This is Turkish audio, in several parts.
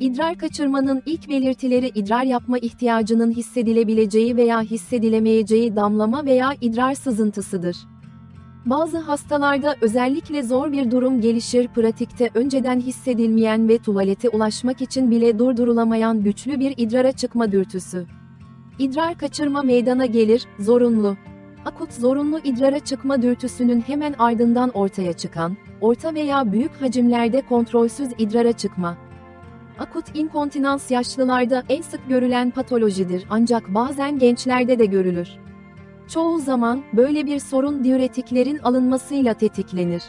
İdrar kaçırmanın ilk belirtileri idrar yapma ihtiyacının hissedilebileceği veya hissedilemeyeceği damlama veya idrar sızıntısıdır. Bazı hastalarda özellikle zor bir durum gelişir pratikte önceden hissedilmeyen ve tuvalete ulaşmak için bile durdurulamayan güçlü bir idrara çıkma dürtüsü. İdrar kaçırma meydana gelir, zorunlu. Akut zorunlu idrara çıkma dürtüsünün hemen ardından ortaya çıkan, orta veya büyük hacimlerde kontrolsüz idrara çıkma. Akut inkontinans yaşlılarda en sık görülen patolojidir ancak bazen gençlerde de görülür. Çoğu zaman böyle bir sorun diüretiklerin alınmasıyla tetiklenir.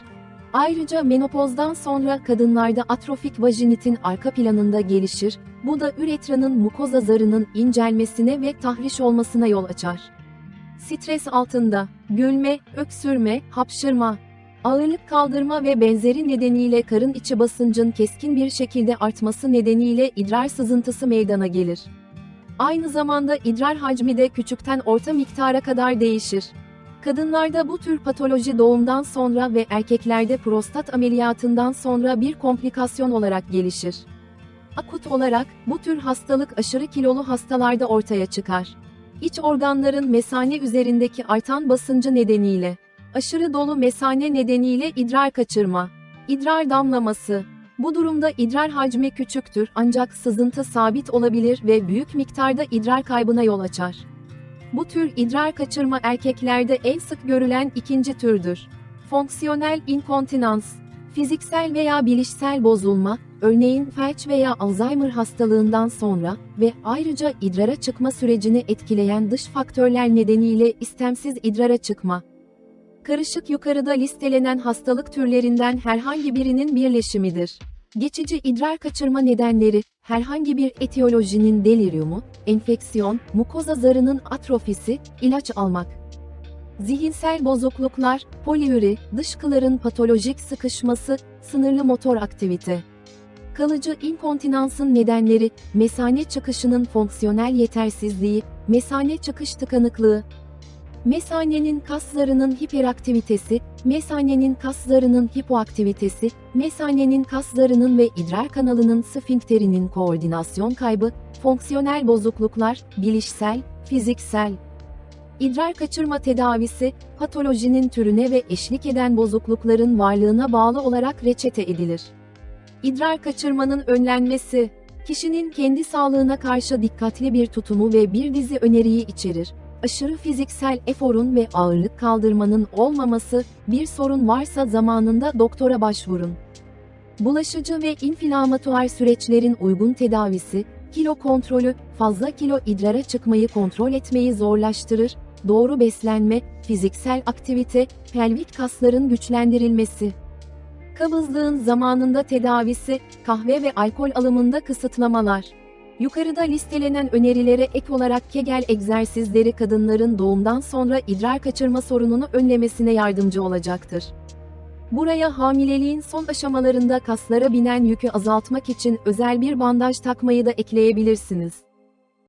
Ayrıca menopozdan sonra kadınlarda atrofik vajinitin arka planında gelişir, bu da üretranın mukoza zarının incelmesine ve tahriş olmasına yol açar. Stres altında, gülme, öksürme, hapşırma, ağırlık kaldırma ve benzeri nedeniyle karın içi basıncın keskin bir şekilde artması nedeniyle idrar sızıntısı meydana gelir. Aynı zamanda idrar hacmi de küçükten orta miktara kadar değişir. Kadınlarda bu tür patoloji doğumdan sonra ve erkeklerde prostat ameliyatından sonra bir komplikasyon olarak gelişir. Akut olarak bu tür hastalık aşırı kilolu hastalarda ortaya çıkar. İç organların mesane üzerindeki artan basıncı nedeniyle, aşırı dolu mesane nedeniyle idrar kaçırma, idrar damlaması, bu durumda idrar hacmi küçüktür ancak sızıntı sabit olabilir ve büyük miktarda idrar kaybına yol açar. Bu tür idrar kaçırma erkeklerde en sık görülen ikinci türdür. Fonksiyonel inkontinans, fiziksel veya bilişsel bozulma, örneğin felç veya Alzheimer hastalığından sonra ve ayrıca idrara çıkma sürecini etkileyen dış faktörler nedeniyle istemsiz idrara çıkma. Karışık yukarıda listelenen hastalık türlerinden herhangi birinin birleşimidir. Geçici idrar kaçırma nedenleri, herhangi bir etiyolojinin deliriumu, enfeksiyon, mukoza zarının atrofisi, ilaç almak. Zihinsel bozukluklar, poliüri, dışkıların patolojik sıkışması, sınırlı motor aktivite. Kalıcı inkontinansın nedenleri, mesane çıkışının fonksiyonel yetersizliği, mesane çıkış tıkanıklığı, Mesanenin kaslarının hiperaktivitesi, mesanenin kaslarının hipoaktivitesi, mesanenin kaslarının ve idrar kanalının sfinkterinin koordinasyon kaybı, fonksiyonel bozukluklar, bilişsel, fiziksel. İdrar kaçırma tedavisi, patolojinin türüne ve eşlik eden bozuklukların varlığına bağlı olarak reçete edilir. İdrar kaçırmanın önlenmesi, kişinin kendi sağlığına karşı dikkatli bir tutumu ve bir dizi öneriyi içerir aşırı fiziksel eforun ve ağırlık kaldırmanın olmaması, bir sorun varsa zamanında doktora başvurun. Bulaşıcı ve inflamatuar süreçlerin uygun tedavisi, kilo kontrolü, fazla kilo idrara çıkmayı kontrol etmeyi zorlaştırır, doğru beslenme, fiziksel aktivite, pelvik kasların güçlendirilmesi. Kabızlığın zamanında tedavisi, kahve ve alkol alımında kısıtlamalar. Yukarıda listelenen önerilere ek olarak Kegel egzersizleri kadınların doğumdan sonra idrar kaçırma sorununu önlemesine yardımcı olacaktır. Buraya hamileliğin son aşamalarında kaslara binen yükü azaltmak için özel bir bandaj takmayı da ekleyebilirsiniz.